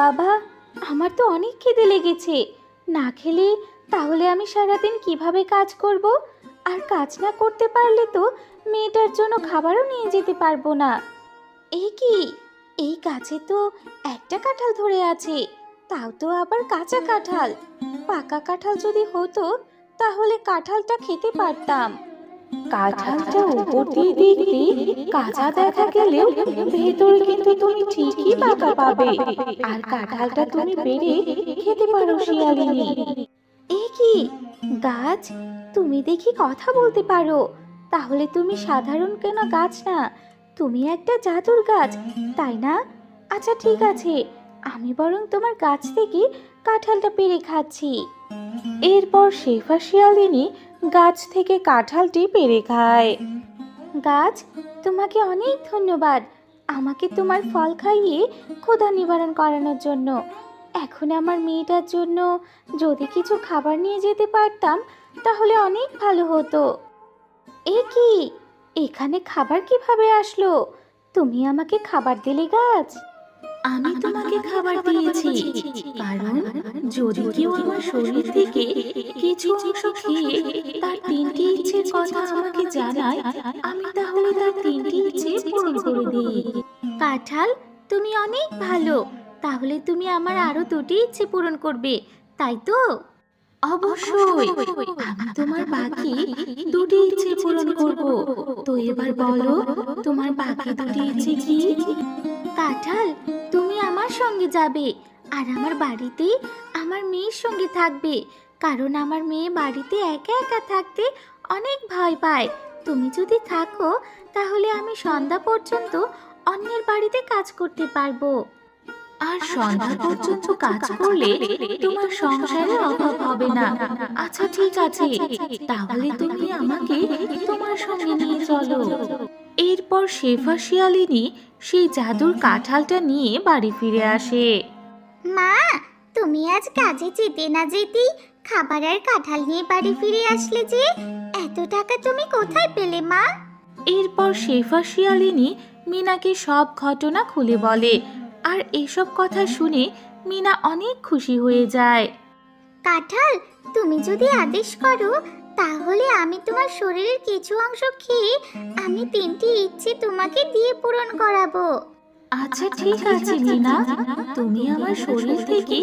বাবা, আমার তো অনেক খিদে লেগেছে। না খেলে তাহলে আমি সারাদিন কীভাবে কাজ করব? আর কাজ না করতে পারলে তো মেয়েটার জন্য খাবারও নিয়ে যেতে পারব না। এই কি? এই গাছে তো একটা কাঁঠাল ধরে আছে, তাও তো আবার কাঁচা কাঁঠাল। পাকা কাঁঠাল যদি হতো, তাহলে কাঁঠালটা খেতে পারতাম। কাঁঠালটা উপর দিয়ে দেখতে কাঁচা দেখা গেলেও ভেতরে কিন্তু তুমি ঠিকই পাকা পাবে। আর কাঁঠালটা তুমি পেরে খেতে পারো শিয়ালিনী। এ কি? গাছ তুমি দেখি কথা বলতে পারো। তাহলে তুমি সাধারণ কেন গাছ না? তুমি একটা জাদুর গাছ তাই না? আচ্ছা ঠিক আছে। আমি বরং তোমার গাছ থেকে কাঁঠালটা পেরে খাচ্ছি। এরপর শেফা শিয়ালিনী গাছ থেকে কাঁঠালটি পেরে খায় গাছ, তোমাকে অনেক ধন্যবাদ। আমাকে তোমার ফল খাইয়ে ক্ষুধা নিবারণ করানোর জন্য। এখন আমার মেয়েটার জন্য যদি কিছু খাবার নিয়ে যেতে পারতাম, তাহলে অনেক ভালো হতো। এ কি? এখানে খাবার কীভাবে আসলো? তুমি আমাকে খাবার দিলে গাছ? আমি তোমাকে খাবার দিয়েছি। কারণ যদি কেউ আমার শরীর থেকে কিছু অংশ খেয়ে তার তিনটি ইচ্ছের কথা আমাকে জানায় আমি তাহলে তার তিনটি ইচ্ছে পূরণ করে দিই। কাঁঠাল তুমি অনেক ভালো। তাহলে তুমি আমার আরও দুটি ইচ্ছে পূরণ করবে তাই তো? অবশ্যই। আমি তোমার বাকি দুটি ইচ্ছে পূরণ করব। তো এবার বলো তোমার বাকি দুটি ইচ্ছে কি? সঙ্গে যাবে। আর আমার বাড়িতেই আমার মেয়ের সঙ্গে থাকবে। কারণ আমার মেয়ে বাড়িতে একা একা থাকতে অনেক ভয় পায়। তুমি যদি থাকো, তাহলে আমি সন্ধ্যা পর্যন্ত অন্যের বাড়িতে কাজ করতে পারব। আর সন্ধ্যা পর্যন্ত কাজ করলে তোমার সংসারে অভাব হবে না। আচ্ছা ঠিক আছে। তাহলে তুমি আমাকে তোমার সঙ্গে নিয়ে চলো। এরপর শেফা শিয়ালিনী সেই জাদুর কাঁঠালটা নিয়ে বাড়ি ফিরে আসে। মা তুমি আজ কাজে যেতে না যেতেই খাবার আর কাঁঠাল নিয়ে বাড়ি ফিরে আসলে যে এত টাকা তুমি কোথায় পেলে মা? এরপর শেফা শিয়ালিনী মিনাকে সব ঘটনা খুলে বলে। আর এসব কথা শুনে মিনা অনেক খুশি হয়ে যায়। কাঁঠাল তুমি যদি আদেশ করো তাহলে আমি তোমার শরীরের কিছু অংশ খেয়ে আমি তিনটি ইচ্ছে তোমাকে দিয়ে পূরণ করাবো। আচ্ছা ঠিক আছে মিনা। তুমি আমার শরীর থেকে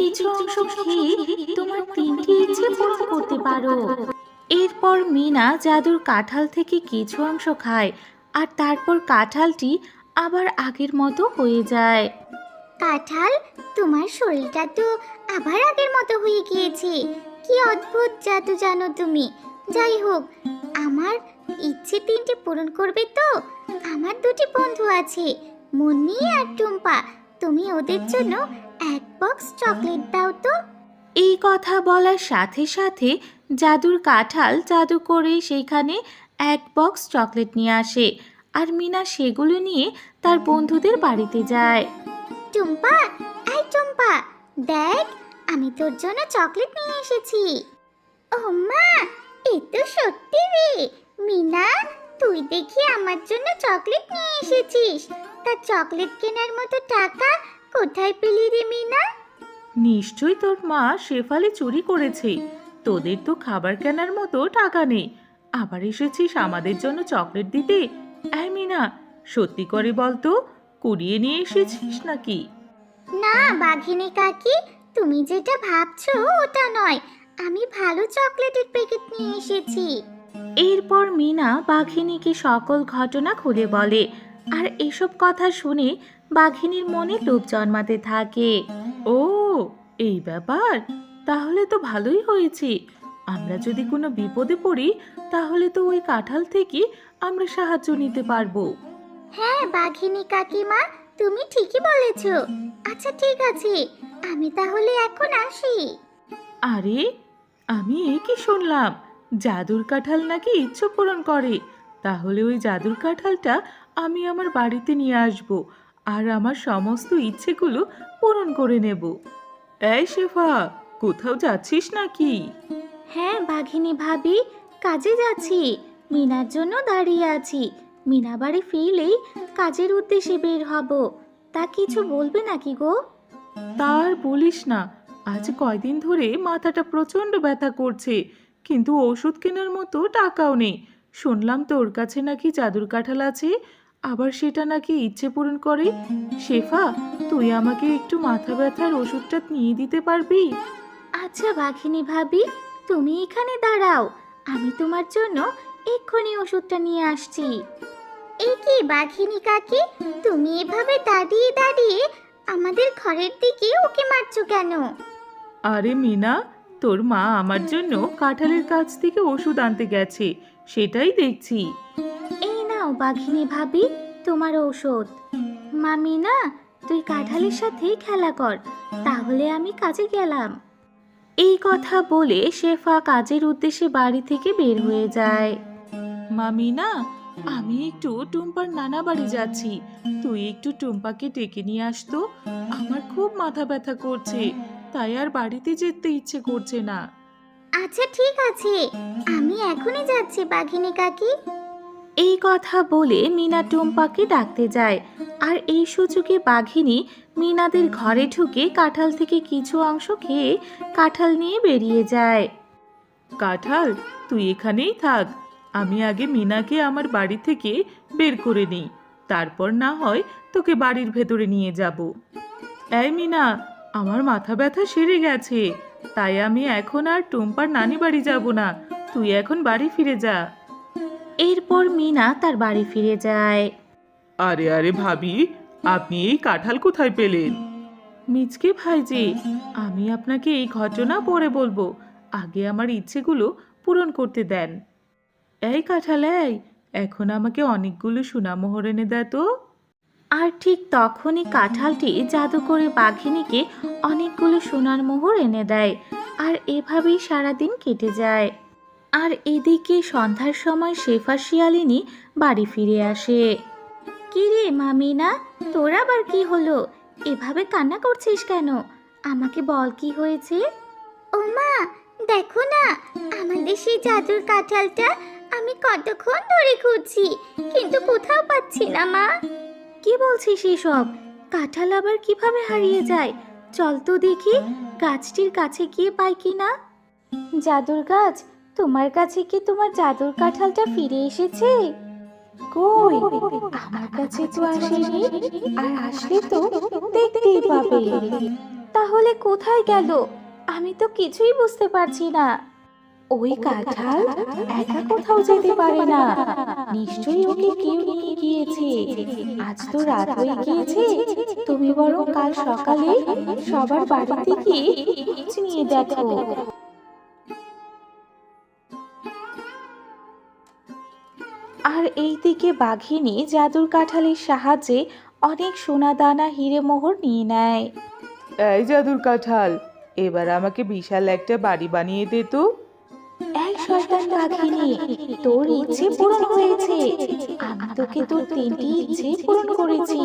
কিছু অংশ খেয়ে তোমার তিনটি ইচ্ছে পূরণ করতে পারো। এরপর মিনা জাদুর কাঁঠাল থেকে কিছু অংশ খায় আর তারপর কাঁঠালটি আবার আগের মতো হয়ে যায়। কাঁঠাল তোমার শরীরটা তো আবার আগের মতো হয়ে গিয়েছে। কি অদ্ভুত জাদু জানো তুমি। যাই হোক আমার ইচ্ছে তিনটে পূরণ করবে তো? আমার দুটি বন্ধু আছে মুন্নি আর টুম্পা। তুমি ওদের জন্য এক বক্স চকলেট দাও তো। এই কথা বলার সাথে সাথে জাদুর কাঁঠাল জাদু করে সেইখানে এক বক্স চকলেট নিয়ে আসে। আর মিনা সেগুলো নিয়ে তার বন্ধুদের বাড়িতে যায়। টুম্পা এই টুম্পা দেখ আমি তোর জন্য চকলেট নিয়ে এসেছি। ও মা এ তো সত্যি রে। মিনা তুই দেখি আমার জন্য চকলেট নিয়ে এসেছিস। তা চকলেট কেনার মতো টাকা কোথায় পেলি রে মিনা? নিশ্চয়ই তোর মা শেফালি চুরি করেছে। তোদের তো খাবার কেনার মতো টাকা নেই। আবার এসেছিস আমাদের জন্য চকলেট দিতে? এই মিনা সত্যি করে বলতো কুড়িয়ে নিয়ে এসেছিস নাকি? না বাঘিনী কাকি তুমি যেটা ভাবছ ওটা নয়। আমি ভালো চকলেটের প্যাকেট নিয়ে এসেছি। এরপর মিনা বাঘিনীকে সকল ঘটনা খুলে বলে আর এসব কথা শুনে বাঘিনীর মনে লোভ জন্মাতে থাকে। ও এই ব্যাপার? তাহলে তো ভালোই হয়েছে। আমরা যদি কোনো বিপদে পড়ি তাহলে তো ওই কাঁঠাল থেকে আমরা সাহায্য নিতে পারব। হ্যাঁ বাঘিনী কাকিমা তুমি ঠিকই বলেছ। আচ্ছা ঠিক আছে। আমি তাহলে এখন আসি। আরে আমি এ কি শুনলাম। জাদুর কাঁঠাল নাকি ইচ্ছা পূরণ করে। তাহলে ওই জাদুর কাঁঠালটা আমি আমার বাড়িতে নিয়ে আসব আর আমার সমস্ত ইচ্ছেগুলো পূরণ করে নেব। এই শেফা কোথাও যাচ্ছিস নাকি? হ্যাঁ বাঘিনী ভাবি কাজে যাচ্ছি। মিনার জন্য দাঁড়িয়ে আছি। মিনা বাড়ি ফিরলেই কাজের উদ্দেশ্যে বের হব। তা কিছু বলবে নাকি গো? তার বলিস না। আজ কয়দিন ধরে মাথাটা প্রচণ্ড ব্যথা করছে। কিন্তু ওষুধ কেনার মতো টাকাও নেই। শুনলাম তোর কাছে নাকি জাদুর কাঁঠাল আছে। আবার সেটা নাকি ইচ্ছে পূরণ করে। শেফা তুই আমাকে একটু মাথা ব্যথার ওষুধটা নিয়ে দিতে পারবি? আচ্ছা বাঘিনী ভাবি তুমি এখানে দাঁড়াও। আমি তোমার জন্য এক্ষুনি ওষুধটা নিয়ে আসছি। এই কি বাঘিনী কাকি? তুমি এভাবে দাঁড়িয়ে দাঁড়িয়ে আমাদের ঘরের দিকে ওকে মারছো কেন? আরে মিনা তোর মা আমার জন্য কাঁঠালের কাছ থেকে ওষুধ আনতে গেছে সেটাই দেখছি। এই নাও বাঘিনী ভাবি তোমার ঔষধ মামি না তুই কাঁঠালের সাথেই খেলা কর তাহলে আমি কাজে গেলাম। এই কথা বলে শেফা কাজের উদ্দেশ্যে বাড়ি থেকে বের হয়ে যায়। মামি না আমি একটু টুম্পার নানা বাড়ি যাচ্ছি। তুই একটু টুম্পাকে ডেকে নিয়ে আসতো আমার খুব মাথা ব্যথা করছে তাই আর বাড়িতে যেতে ইচ্ছে করছে না। আচ্ছা ঠিক আছে। আমি এখনই যাচ্ছি বাঘিনী কাকি। এই কথা বলে মিনা টুম্পাকে ডাকতে যায়। আর এই সুযোগে বাঘিনী মিনাদের ঘরে ঢুকে কাঁঠাল থেকে কিছু অংশ খেয়ে কাঁঠাল নিয়ে বেরিয়ে যায়। কাঁঠাল তুই এখানেই থাক। আমি আগে মিনাকে আমার বাড়ি থেকে বের করে নিই। তারপর না হয় তোকে বাড়ির ভেতরে নিয়ে যাব। এই মিনা আমার মাথা ব্যথা সেরে গেছে। তাই আমি এখন আর টুম্পার নানি বাড়ি যাব না। তুই এখন বাড়ি ফিরে যা। এরপর মিনা তার বাড়ি ফিরে যায়। আরে আরে ভাবি আপনি এই কাঁঠাল কোথায় পেলেন? মিচকে ভাইজি আমি আপনাকে এই ঘটনা পরে বলব। আগে আমার ইচ্ছেগুলো পূরণ করতে দেন। এই কাঁঠাল এই এখন আমাকে অনেকগুলো সোনামোহর এনে দেয় তো। আর ঠিক তখনই কাঁঠালটি জাদু করে বাঘিনীকে অনেকগুলো সোনার মোহর এনে দেয় আর এভাবেই সারাদিন কেটে যায়। আর এদিকে সন্ধ্যার সময় শেফা শিয়ালিনী বাড়ি ফিরে আসে। কি রে মামিনা তোর আবার কি হলো? এভাবে কান্না করছিস কেন? আমাকে বল কি হয়েছে? ও মা দেখো না আমাদের সেই জাদুর কাঁঠালটা আমি কতক্ষণ ধরে খুঁজছি, কিন্তু কোথাও পাচ্ছি না, মা। কি বলছিস এসব? কাঁঠাল আবার কীভাবে হারিয়ে যায়? চল তো দেখি, গাছটির কাছে গিয়ে পাই কি না। জাদুর গাছ, তোমার কাছে কি তোমার জাদুর কাঁঠালটা ফিরে এসেছে? কই? আমার কাছে তো আসেনি আর আসলে তো দেখতেই পাবে। তাহলে কোথায় গেল? আমি তো কিছুই বুঝতে পারছি না। ওই কাঁঠাল একা কোথাও যেতে পারে না। নিশ্চয়ই ওকে কেউ নিয়ে গিয়েছে। আজ তো রাত হয়ে গিয়েছে। তুমি বরং কাল সকালে সবার বাড়িতে গিয়ে খোঁজ নিয়ে দেখো। আর এইদিকে বাঘিনী জাদুর কাঁঠালের সাহায্যে অনেক সোনা দানা হিরে মোহর নিয়ে নেয়। এই জাদুর কাঁঠাল এবার আমাকে বিশাল একটা বাড়ি বানিয়ে দে তো। তোর ইচ্ছে পূরণ হয়েছে। আমি তোকে তোর তিনটি ইচ্ছে পূরণ করেছি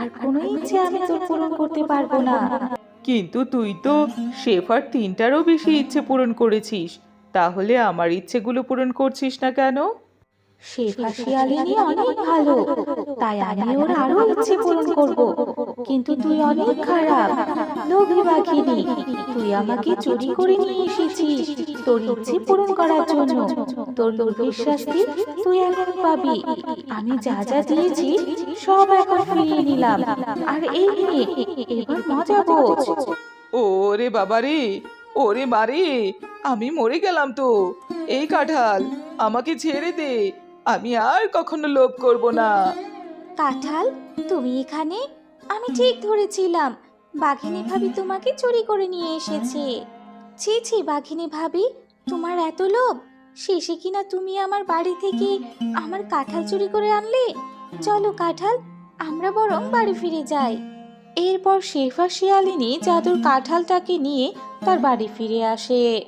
আর কোনো ইচ্ছে আমি তোর পূরণ করতে পারব না। কিন্তু তুই তো শেফার তিনটারও বেশি ইচ্ছে পূরণ করেছিস তাহলে আমার ইচ্ছেগুলো পূরণ করছিস না কেন? শেফা শিয়ালিনী অনেক ভালো তাই আমি ওর আরও ইচ্ছে পূরণ করব কিন্তু তুই অনেক খারাপ। লোভী বাঘিনী তুই আমাকে চুরি করে নিয়ে এসেছিস। তোর ইচ্ছে পূরণ করার জন্য। তোর লোভের শাস্তি তুই এখন পাবি। আমি যা যা দিয়েছি সব এখন ফিরিয়ে নিলাম। আর এই নে এবার মজা বোঝ ওরে বাবা রে ওরে মারে আমি মরে গেলাম তো। এই কাঁঠাল আমাকে ছেড়ে দে। আমি আর কখনো লোভ করব না। কাঁঠাল তুমি এখানে? আমি ঠিক ধরেছিলাম। বাঘিনী ভাবি তোমাকে চুরি করে নিয়ে এসেছে। ছি ছি, বাঘিনী ভাবি, তোমার এত লোভ? শেষে কিনা তুমি আমার বাড়ি থেকে আমার কাঁঠাল চুরি করে আনলে? চলো কাঁঠাল, আমরা বরং বাড়ি ফিরে যাই। এরপর শেফা শিয়ালিনী জাদুর কাঁঠালটাকে নিয়ে তার বাড়ি ফিরে আসে।